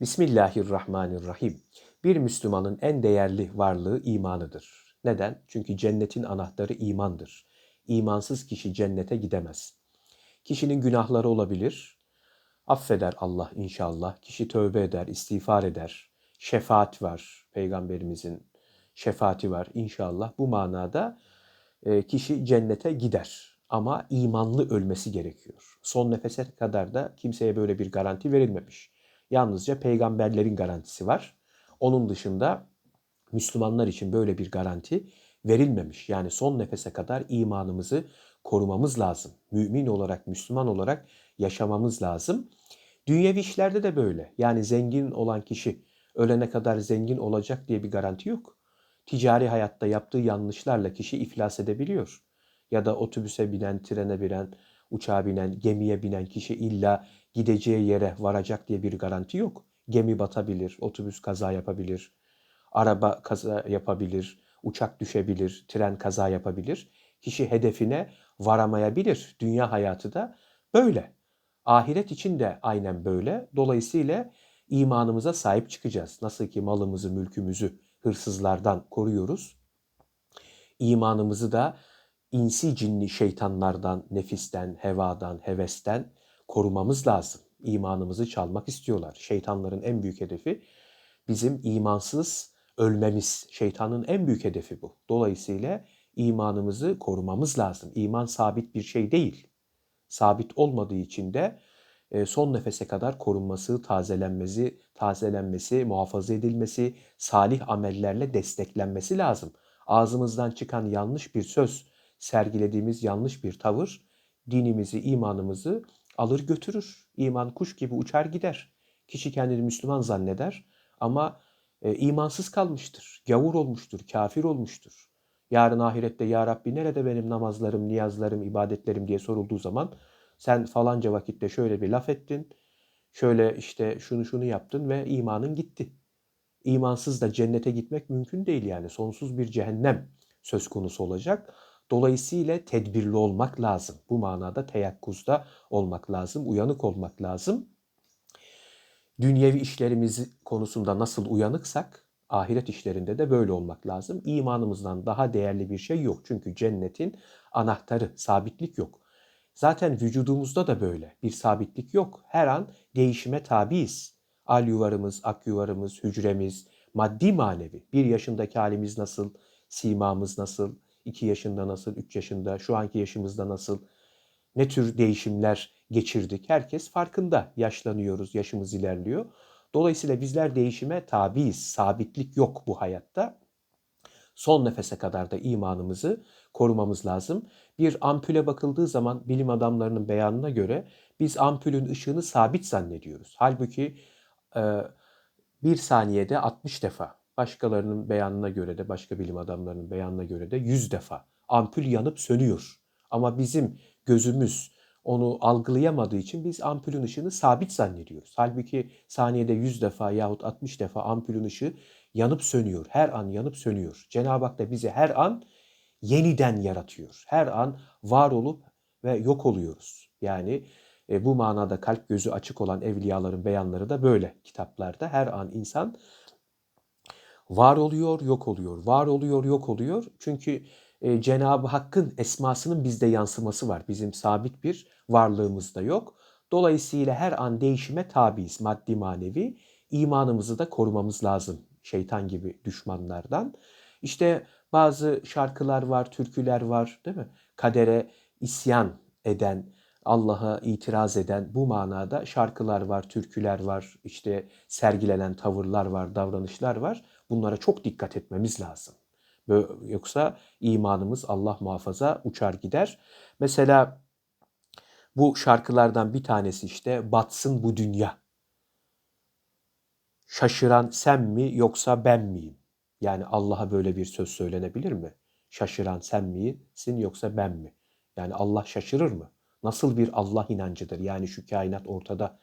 Bismillahirrahmanirrahim. Bir Müslümanın en değerli varlığı imanıdır. Neden? Çünkü cennetin anahtarı imandır. İmansız kişi cennete gidemez. Kişinin günahları olabilir. Affeder Allah inşallah. Kişi tövbe eder, istiğfar eder. Şefaat var. Peygamberimizin şefaati var inşallah. Bu manada e, kişi cennete gider. Ama imanlı ölmesi gerekiyor. Son nefese kadar da kimseye böyle bir garanti verilmemiş. Yalnızca peygamberlerin garantisi var. Onun dışında Müslümanlar için böyle bir garanti verilmemiş. Yani son nefese kadar imanımızı korumamız lazım. Mümin olarak, Müslüman olarak yaşamamız lazım. Dünyevi işlerde de böyle. Yani zengin olan kişi ölene kadar zengin olacak diye bir garanti yok. Ticari hayatta yaptığı yanlışlarla kişi iflas edebiliyor. Ya da otobüse binen, trene binen, uçağa binen, gemiye binen kişi illa gideceği yere varacak diye bir garanti yok. Gemi batabilir, otobüs kaza yapabilir, araba kaza yapabilir, uçak düşebilir, tren kaza yapabilir. Kişi hedefine varamayabilir. Dünya hayatı da böyle. Ahiret için de aynen böyle. Dolayısıyla imanımıza sahip çıkacağız. Nasıl ki malımızı, mülkümüzü hırsızlardan koruyoruz. İmanımızı da insi cinli şeytanlardan, nefisten, hevadan, hevesten korumamız lazım. İmanımızı çalmak istiyorlar. Şeytanların en büyük hedefi bizim imansız ölmemiz. Şeytanın en büyük hedefi bu. Dolayısıyla imanımızı korumamız lazım. İman sabit bir şey değil. Sabit olmadığı için de e, son nefese kadar korunması, tazelenmesi, tazelenmesi, muhafaza edilmesi, salih amellerle desteklenmesi lazım. Ağzımızdan çıkan yanlış bir söz, sergilediğimiz yanlış bir tavır dinimizi, imanımızı alır götürür. İman kuş gibi uçar gider. Kişi kendini Müslüman zanneder ama e, imansız kalmıştır. Gavur olmuştur, kafir olmuştur. Yarın ahirette ya Rabbi nerede benim namazlarım, niyazlarım, ibadetlerim diye sorulduğu zaman sen falanca vakitte şöyle bir laf ettin, şöyle işte şunu şunu yaptın ve imanın gitti. İmansız da cennete gitmek mümkün değil yani sonsuz bir cehennem söz konusu olacak. Dolayısıyla tedbirli olmak lazım. Bu manada teyakkuzda olmak lazım, uyanık olmak lazım. Dünyevi işlerimiz konusunda nasıl uyanıksak ahiret işlerinde de böyle olmak lazım. İmanımızdan daha değerli bir şey yok. Çünkü cennetin anahtarı, sabitlik yok. Zaten vücudumuzda da böyle. Bir sabitlik yok. Her an değişime tabiiz. Al yuvarımız, ak yuvarımız, hücremiz, maddi manevi. Bir yaşındaki halimiz nasıl, simamız nasıl, 2 yaşında nasıl, 3 yaşında, şu anki yaşımızda nasıl, ne tür değişimler geçirdik. Herkes farkında. Yaşlanıyoruz, yaşımız ilerliyor. Dolayısıyla bizler değişime tabiiz. Sabitlik yok bu hayatta. Son nefese kadar da imanımızı korumamız lazım. Bir ampule bakıldığı zaman bilim adamlarının beyanına göre biz ampulün ışığını sabit zannediyoruz. Halbuki bir saniyede 60 defa Başkalarının beyanına göre de, başka bilim adamlarının beyanına göre de 100 defa ampul yanıp sönüyor. Ama bizim gözümüz onu algılayamadığı için biz ampulün ışığını sabit zannediyoruz. Halbuki saniyede 100 defa yahut 60 defa ampulün ışığı yanıp sönüyor. Her an yanıp sönüyor. Cenab-ı Hak da bizi her an yeniden yaratıyor. Her an var olup ve yok oluyoruz. Yani e, bu manada kalp gözü açık olan evliyaların beyanları da böyle kitaplarda. Her an insan var oluyor, yok oluyor. Var oluyor, yok oluyor. Çünkü e, Cenab-ı Hakk'ın esmasının bizde yansıması var. Bizim sabit bir varlığımız da yok. Dolayısıyla her an değişime tabiiz maddi manevi. İmanımızı da korumamız lazım şeytan gibi düşmanlardan. İşte bazı şarkılar var, türküler var değil mi? Kadere isyan eden, Allah'a itiraz eden bu manada şarkılar var, türküler var, işte sergilenen tavırlar var, davranışlar var. Bunlara çok dikkat etmemiz lazım. Yoksa imanımız Allah muhafaza uçar gider. Mesela bu şarkılardan bir tanesi işte batsın bu dünya. Şaşıran sen mi yoksa ben miyim? Yani Allah'a böyle bir söz söylenebilir mi? Şaşıran sen misin yoksa ben mi? Yani Allah şaşırır mı? Nasıl bir Allah inancıdır? Yani şu kainat ortada.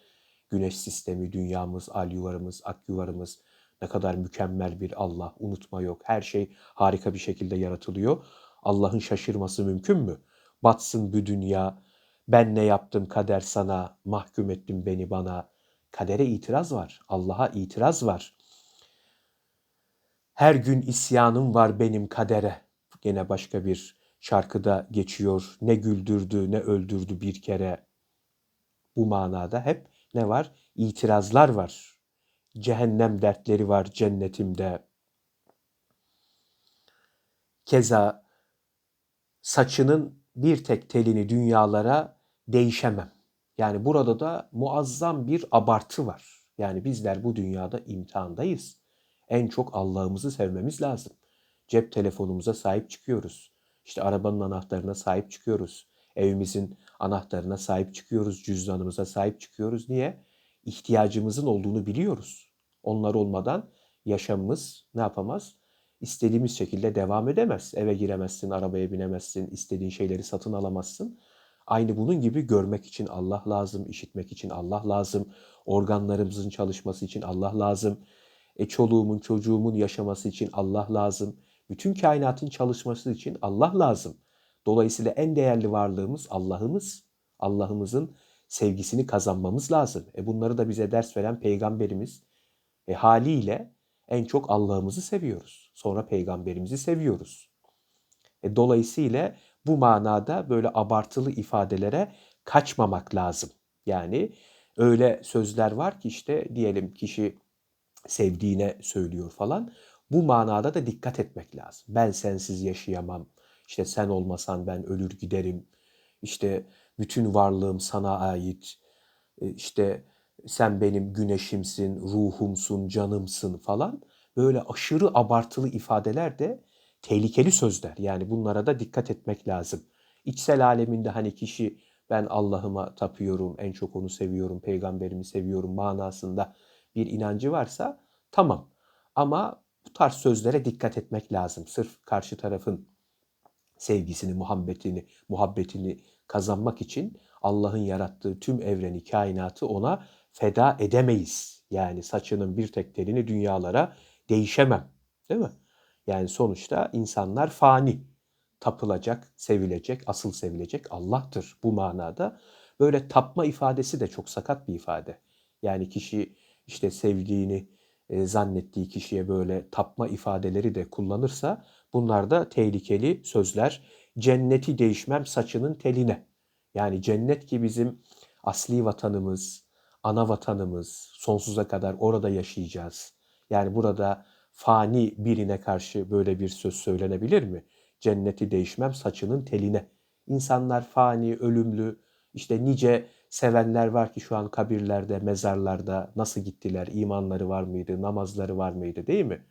Güneş sistemi, dünyamız, al yuvarımız, ak yuvarımız, ne kadar mükemmel bir Allah, unutma yok. Her şey harika bir şekilde yaratılıyor. Allah'ın şaşırması mümkün mü? Batsın bu dünya, ben ne yaptım kader sana, mahkum ettim beni bana. Kadere itiraz var. Allah'a itiraz var. Her gün isyanım var benim kadere. Gene başka bir şarkıda geçiyor. Ne güldürdü ne öldürdü bir kere. Bu manada hep ne var? İtirazlar var. Cehennem dertleri var cennetimde. Keza saçının bir tek telini dünyalara değişemem. Yani burada da muazzam bir abartı var. Yani bizler bu dünyada imtihandayız. En çok Allah'ımızı sevmemiz lazım. Cep telefonumuza sahip çıkıyoruz. İşte arabanın anahtarına sahip çıkıyoruz. Evimizin anahtarına sahip çıkıyoruz. Cüzdanımıza sahip çıkıyoruz. Niye? İhtiyacımızın olduğunu biliyoruz. Onlar olmadan yaşamımız ne yapamaz? İstediğimiz şekilde devam edemez. Eve giremezsin, arabaya binemezsin, istediğin şeyleri satın alamazsın. Aynı bunun gibi görmek için Allah lazım, işitmek için Allah lazım, organlarımızın çalışması için Allah lazım, e, çoluğumun, çocuğumun yaşaması için Allah lazım, bütün kainatın çalışması için Allah lazım. Dolayısıyla en değerli varlığımız Allah'ımız. Allah'ımızın sevgisini kazanmamız lazım. E bunları da bize ders veren peygamberimiz. E haliyle en çok Allah'ımızı seviyoruz. Sonra peygamberimizi seviyoruz. E dolayısıyla bu manada böyle abartılı ifadelere kaçmamak lazım. Yani öyle sözler var ki işte diyelim kişi sevdiğine söylüyor falan. Bu manada da dikkat etmek lazım. Ben sensiz yaşayamam. İşte sen olmasan ben ölür giderim. İşte bütün varlığım sana ait. E, işte sen benim güneşimsin, ruhumsun, canımsın falan. Böyle aşırı abartılı ifadeler de tehlikeli sözler. Yani bunlara da dikkat etmek lazım. İçsel aleminde hani kişi ben Allah'ıma tapıyorum, en çok onu seviyorum, peygamberimi seviyorum manasında bir inancı varsa tamam. Ama bu tarz sözlere dikkat etmek lazım. Sırf karşı tarafın sevgisini, muhabbetini, muhabbetini kazanmak için Allah'ın yarattığı tüm evreni, kainatı ona feda edemeyiz. Yani saçının bir tek telini dünyalara değişemem. Değil mi? Yani sonuçta insanlar fani. Tapılacak, sevilecek, asıl sevilecek Allah'tır bu manada. Böyle tapma ifadesi de çok sakat bir ifade. Yani kişi işte sevdiğini e, zannettiği kişiye böyle tapma ifadeleri de kullanırsa bunlar da tehlikeli sözler. Cenneti değişmem saçının teline. Yani cennet ki bizim asli vatanımız, ana vatanımız, sonsuza kadar orada yaşayacağız. Yani burada fani birine karşı böyle bir söz söylenebilir mi? Cenneti değişmem saçının teline. İnsanlar fani, ölümlü, işte nice sevenler var ki şu an kabirlerde, mezarlarda nasıl gittiler, imanları var mıydı, namazları var mıydı değil mi?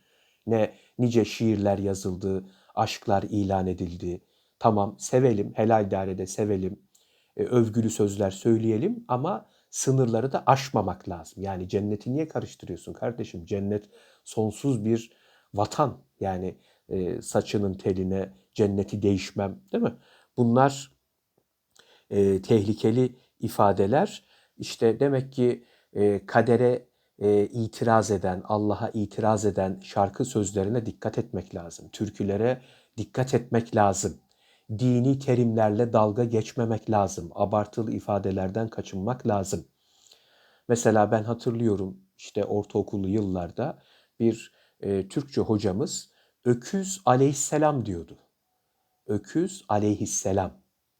Ne nice şiirler yazıldı, aşklar ilan edildi. Tamam sevelim, helal dairede sevelim, e, övgülü sözler söyleyelim ama sınırları da aşmamak lazım. Yani cenneti niye karıştırıyorsun kardeşim? Cennet sonsuz bir vatan. Yani e, saçının teline cenneti değişmem değil mi? Bunlar e, tehlikeli ifadeler. İşte demek ki e, kadere e, itiraz eden, Allah'a itiraz eden şarkı sözlerine dikkat etmek lazım. Türkülere dikkat etmek lazım. Dini terimlerle dalga geçmemek lazım. Abartılı ifadelerden kaçınmak lazım. Mesela ben hatırlıyorum işte ortaokulu yıllarda bir e, Türkçe hocamız öküz aleyhisselam diyordu. Öküz aleyhisselam.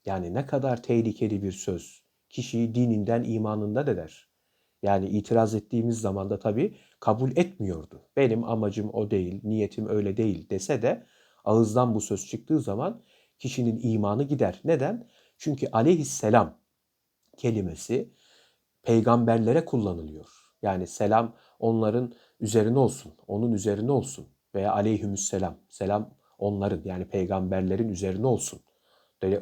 Yani ne kadar tehlikeli bir söz. Kişiyi dininden, imanında eder. Yani itiraz ettiğimiz zaman da tabii kabul etmiyordu. Benim amacım o değil, niyetim öyle değil dese de ağızdan bu söz çıktığı zaman kişinin imanı gider. Neden? Çünkü aleyhisselam kelimesi peygamberlere kullanılıyor. Yani selam onların üzerine olsun, onun üzerine olsun veya aleyhümüsselam. Selam onların yani peygamberlerin üzerine olsun.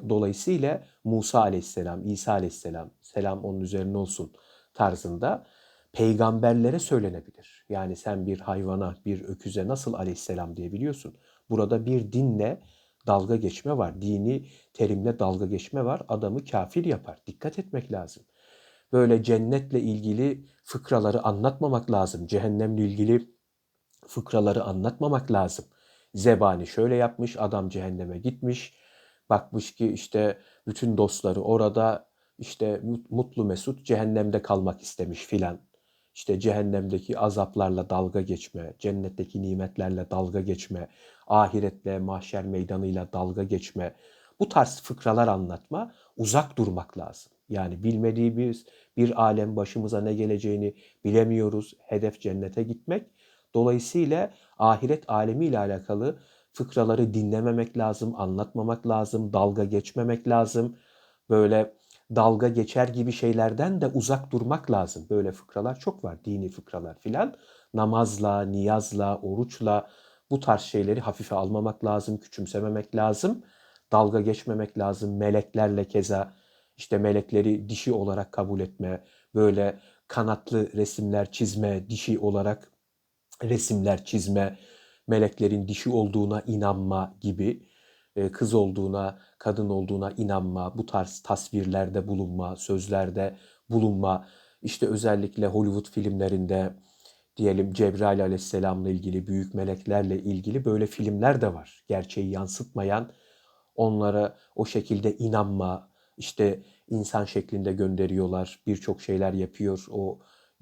Dolayısıyla Musa aleyhisselam, İsa aleyhisselam, selam onun üzerine olsun tarzında peygamberlere söylenebilir. Yani sen bir hayvana, bir öküze nasıl aleyhisselam diyebiliyorsun? Burada bir dinle dalga geçme var. Dini terimle dalga geçme var. Adamı kafir yapar. Dikkat etmek lazım. Böyle cennetle ilgili fıkraları anlatmamak lazım. Cehennemle ilgili fıkraları anlatmamak lazım. Zebani şöyle yapmış, adam cehenneme gitmiş. Bakmış ki işte bütün dostları orada işte mutlu mesut cehennemde kalmak istemiş filan. İşte cehennemdeki azaplarla dalga geçme, cennetteki nimetlerle dalga geçme, ahiretle, mahşer meydanıyla dalga geçme, bu tarz fıkralar anlatma, uzak durmak lazım. Yani bilmediğimiz bir alem başımıza ne geleceğini bilemiyoruz. Hedef cennete gitmek. Dolayısıyla ahiret alemiyle alakalı fıkraları dinlememek lazım, anlatmamak lazım, dalga geçmemek lazım. Böyle dalga geçer gibi şeylerden de uzak durmak lazım. Böyle fıkralar çok var, dini fıkralar filan. Namazla, niyazla, oruçla bu tarz şeyleri hafife almamak lazım, küçümsememek lazım. Dalga geçmemek lazım. Meleklerle keza işte melekleri dişi olarak kabul etme, böyle kanatlı resimler çizme, dişi olarak resimler çizme, meleklerin dişi olduğuna inanma gibi, kız olduğuna, kadın olduğuna inanma, bu tarz tasvirlerde bulunma, sözlerde bulunma, işte özellikle Hollywood filmlerinde diyelim Cebrail aleyhisselamla ilgili, büyük meleklerle ilgili böyle filmler de var. Gerçeği yansıtmayan, onlara o şekilde inanma, işte insan şeklinde gönderiyorlar, birçok şeyler yapıyor o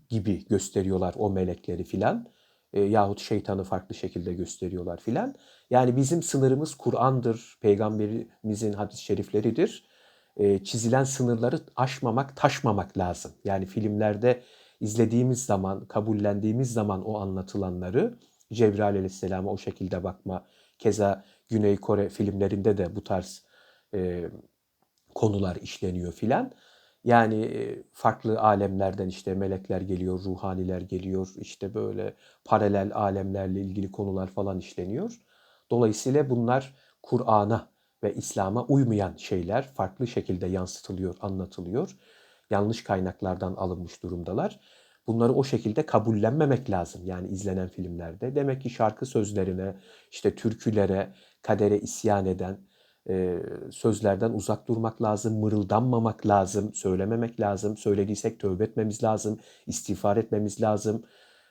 gibi gösteriyorlar o melekleri filan. E, yahut şeytanı farklı şekilde gösteriyorlar filan. Yani bizim sınırımız Kur'an'dır, peygamberimizin hadis-i şerifleridir. E, çizilen sınırları aşmamak, taşmamak lazım. Yani filmlerde izlediğimiz zaman, kabullendiğimiz zaman o anlatılanları Cebrail aleyhisselama o şekilde bakma. Keza Güney Kore filmlerinde de bu tarz e, konular işleniyor filan. Yani farklı alemlerden işte melekler geliyor, ruhaniler geliyor, işte böyle paralel alemlerle ilgili konular falan işleniyor. Dolayısıyla bunlar Kur'an'a ve İslam'a uymayan şeyler farklı şekilde yansıtılıyor, anlatılıyor. Yanlış kaynaklardan alınmış durumdalar. Bunları o şekilde kabullenmemek lazım yani izlenen filmlerde. Demek ki şarkı sözlerine, işte türkülere, kadere isyan eden, sözlerden uzak durmak lazım, mırıldanmamak lazım, söylememek lazım. Söylediysek tövbe etmemiz lazım, istiğfar etmemiz lazım.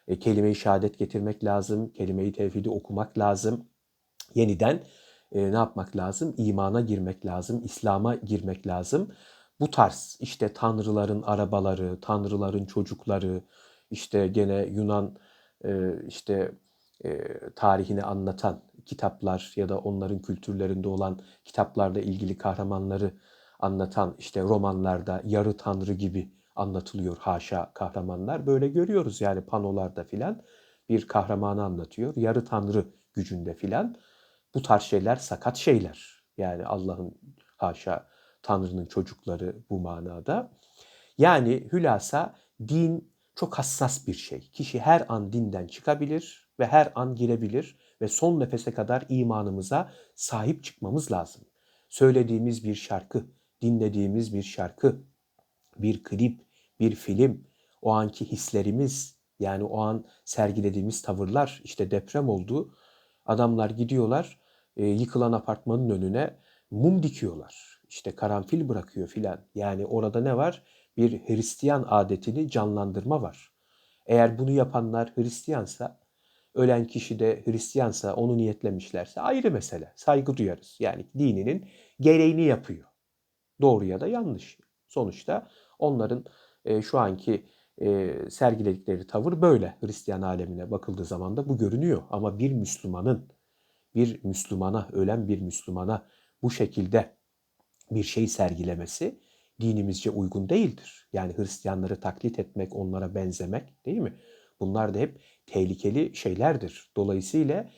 E, kelime-i şehadet getirmek lazım, kelime-i tevhidi okumak lazım. Yeniden e, ne yapmak lazım? İmana girmek lazım, İslam'a girmek lazım. Bu tarz işte tanrıların arabaları, tanrıların çocukları, işte gene Yunan e, işte e, tarihini anlatan kitaplar ya da onların kültürlerinde olan kitaplarda ilgili kahramanları anlatan işte romanlarda yarı tanrı gibi anlatılıyor haşa kahramanlar. Böyle görüyoruz yani panolarda filan bir kahramanı anlatıyor. Yarı tanrı gücünde filan. Bu tarz şeyler sakat şeyler. Yani Allah'ın haşa Tanrı'nın çocukları bu manada. Yani hülasa din çok hassas bir şey. Kişi her an dinden çıkabilir ve her an girebilir ve son nefese kadar imanımıza sahip çıkmamız lazım. Söylediğimiz bir şarkı, dinlediğimiz bir şarkı, bir klip, bir film, o anki hislerimiz, yani o an sergilediğimiz tavırlar, işte deprem oldu, adamlar gidiyorlar, e, yıkılan apartmanın önüne mum dikiyorlar. İşte karanfil bırakıyor filan. Yani orada ne var? Bir Hristiyan adetini canlandırma var. Eğer bunu yapanlar Hristiyansa ölen kişi de Hristiyansa onu niyetlemişlerse ayrı mesele. Saygı duyarız. Yani dininin gereğini yapıyor. Doğru ya da yanlış. Sonuçta onların e, şu anki e, sergiledikleri tavır böyle. Hristiyan alemine bakıldığı zaman da bu görünüyor. Ama bir Müslümanın, bir Müslümana, ölen bir Müslümana bu şekilde bir şey sergilemesi dinimizce uygun değildir. Yani Hristiyanları taklit etmek, onlara benzemek değil mi? Bunlar da hep tehlikeli şeylerdir. Dolayısıyla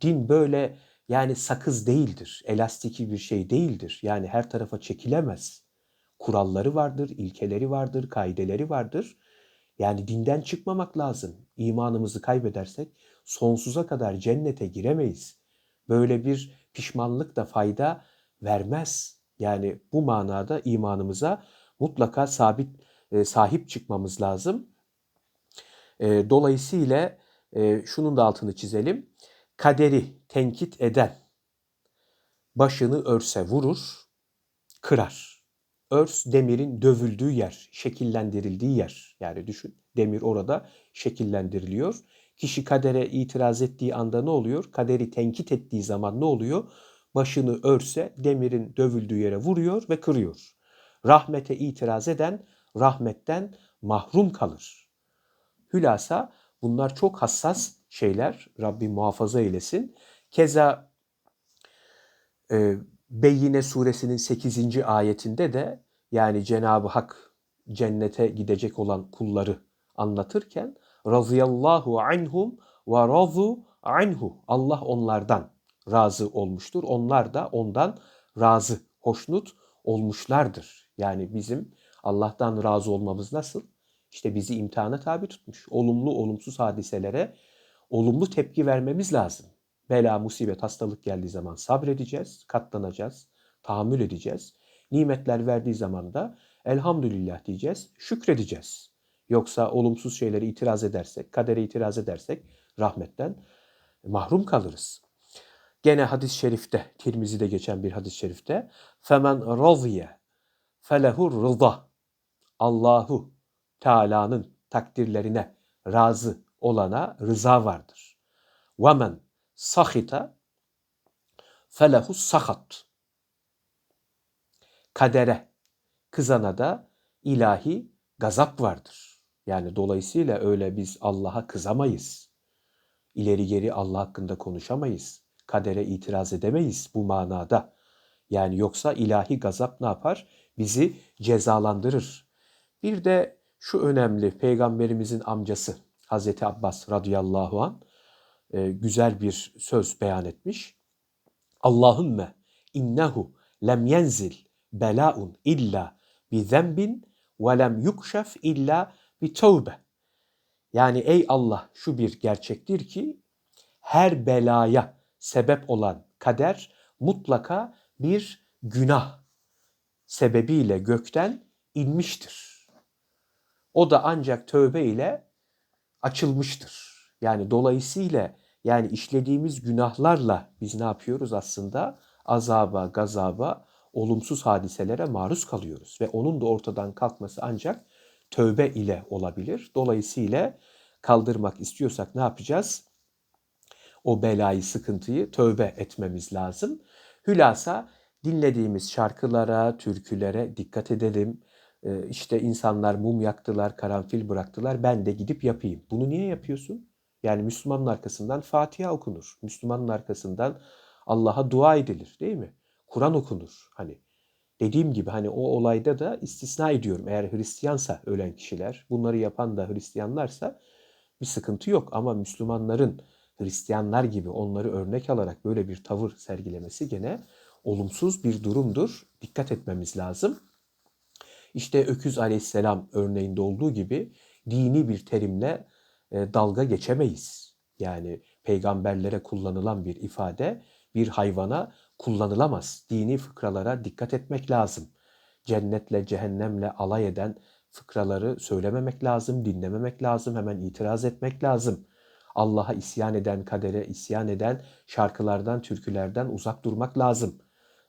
din böyle yani sakız değildir. Elastiki bir şey değildir. Yani her tarafa çekilemez. Kuralları vardır, ilkeleri vardır, kaideleri vardır. Yani dinden çıkmamak lazım. İmanımızı kaybedersek sonsuza kadar cennete giremeyiz. Böyle bir pişmanlık da fayda vermez. Yani bu manada imanımıza mutlaka sabit e, sahip çıkmamız lazım. E, dolayısıyla e, şunun da altını çizelim. Kaderi tenkit eden başını örse vurur, kırar. Örs demirin dövüldüğü yer, şekillendirildiği yer. Yani düşün demir orada şekillendiriliyor. Kişi kadere itiraz ettiği anda ne oluyor? Kaderi tenkit ettiği zaman ne oluyor? Başını örse demirin dövüldüğü yere vuruyor ve kırıyor. Rahmete itiraz eden rahmetten mahrum kalır. Hülasa bunlar çok hassas şeyler. Rabbim muhafaza eylesin. Keza e, Beyyine suresinin 8. ayetinde de yani Cenab-ı Hak cennete gidecek olan kulları anlatırken razıyallahu anhum ve razu anhu. Allah onlardan razı olmuştur. Onlar da ondan razı, hoşnut olmuşlardır. Yani bizim Allah'tan razı olmamız nasıl? İşte bizi imtihana tabi tutmuş. Olumlu, olumsuz hadiselere olumlu tepki vermemiz lazım. Bela, musibet, hastalık geldiği zaman sabredeceğiz, katlanacağız, tahammül edeceğiz. Nimetler verdiği zaman da elhamdülillah diyeceğiz, şükredeceğiz. Yoksa olumsuz şeyleri itiraz edersek, kadere itiraz edersek rahmetten mahrum kalırız. Gene hadis-i şerifte, Tirmizi'de geçen bir hadis-i şerifte femen raziye felehur rıza Allahu Teala'nın takdirlerine razı olana rıza vardır. Ve sahita felehu sahat. Kadere kızana da ilahi gazap vardır. Yani dolayısıyla öyle biz Allah'a kızamayız. İleri geri Allah hakkında konuşamayız. Kadere itiraz edemeyiz bu manada. Yani yoksa ilahi gazap ne yapar? Bizi cezalandırır. Bir de şu önemli peygamberimizin amcası Hazreti Abbas radıyallahu an e, güzel bir söz beyan etmiş. Allahümme innehu lem yenzil belaun illa bi zembin ve lem yukşef illa bi tövbe. Yani ey Allah şu bir gerçektir ki her belaya sebep olan kader mutlaka bir günah sebebiyle gökten inmiştir. O da ancak tövbe ile açılmıştır. Yani dolayısıyla yani işlediğimiz günahlarla biz ne yapıyoruz aslında? Azaba, gazaba, olumsuz hadiselere maruz kalıyoruz ve onun da ortadan kalkması ancak tövbe ile olabilir. Dolayısıyla kaldırmak istiyorsak ne yapacağız? O belayı, sıkıntıyı tövbe etmemiz lazım. Hülasa dinlediğimiz şarkılara, türkülere dikkat edelim. Ee, işte insanlar mum yaktılar, karanfil bıraktılar. Ben de gidip yapayım. Bunu niye yapıyorsun? Yani Müslümanın arkasından Fatiha okunur. Müslümanın arkasından Allah'a dua edilir değil mi? Kur'an okunur. Hani dediğim gibi hani o olayda da istisna ediyorum. Eğer Hristiyansa ölen kişiler, bunları yapan da Hristiyanlarsa bir sıkıntı yok. Ama Müslümanların Hristiyanlar gibi onları örnek alarak böyle bir tavır sergilemesi gene olumsuz bir durumdur. Dikkat etmemiz lazım. İşte Öküz Aleyhisselam örneğinde olduğu gibi dini bir terimle e, dalga geçemeyiz. Yani peygamberlere kullanılan bir ifade bir hayvana kullanılamaz. Dini fıkralara dikkat etmek lazım. Cennetle cehennemle alay eden fıkraları söylememek lazım, dinlememek lazım, hemen itiraz etmek lazım. Allah'a isyan eden, kadere isyan eden şarkılardan, türkülerden uzak durmak lazım.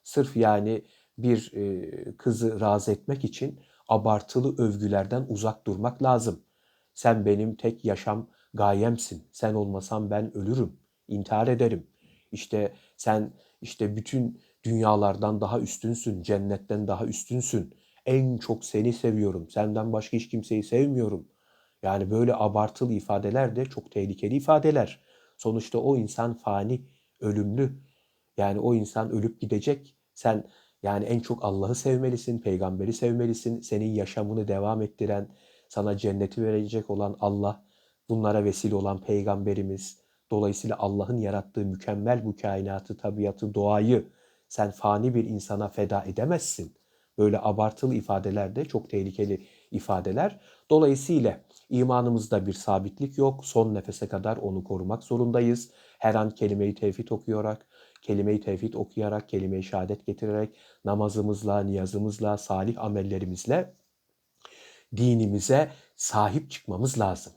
Sırf yani bir e, kızı razı etmek için abartılı övgülerden uzak durmak lazım. Sen benim tek yaşam gayemsin. Sen olmasan ben ölürüm, intihar ederim. İşte sen işte bütün dünyalardan daha üstünsün, cennetten daha üstünsün. En çok seni seviyorum. Senden başka hiç kimseyi sevmiyorum. Yani böyle abartılı ifadeler de çok tehlikeli ifadeler. Sonuçta o insan fani, ölümlü. Yani o insan ölüp gidecek. Sen yani en çok Allah'ı sevmelisin, peygamberi sevmelisin. Senin yaşamını devam ettiren, sana cenneti verecek olan Allah, bunlara vesile olan peygamberimiz, dolayısıyla Allah'ın yarattığı mükemmel bu kainatı, tabiatı, doğayı sen fani bir insana feda edemezsin. Böyle abartılı ifadeler de çok tehlikeli ifadeler. Dolayısıyla imanımızda bir sabitlik yok. Son nefese kadar onu korumak zorundayız. Her an kelime-i tevhid okuyarak, kelime-i tevhid okuyarak, kelime-i şehadet getirerek, namazımızla, niyazımızla, salih amellerimizle dinimize sahip çıkmamız lazım.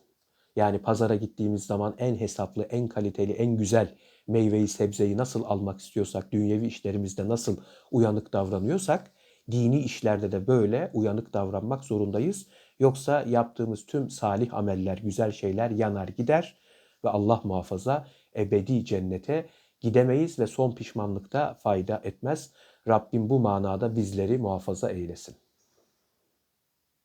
Yani pazara gittiğimiz zaman en hesaplı, en kaliteli, en güzel meyveyi, sebzeyi nasıl almak istiyorsak, dünyevi işlerimizde nasıl uyanık davranıyorsak, dini işlerde de böyle uyanık davranmak zorundayız. Yoksa yaptığımız tüm salih ameller, güzel şeyler yanar gider ve Allah muhafaza ebedi cennete gidemeyiz ve son pişmanlıkta fayda etmez. Rabbim bu manada bizleri muhafaza eylesin.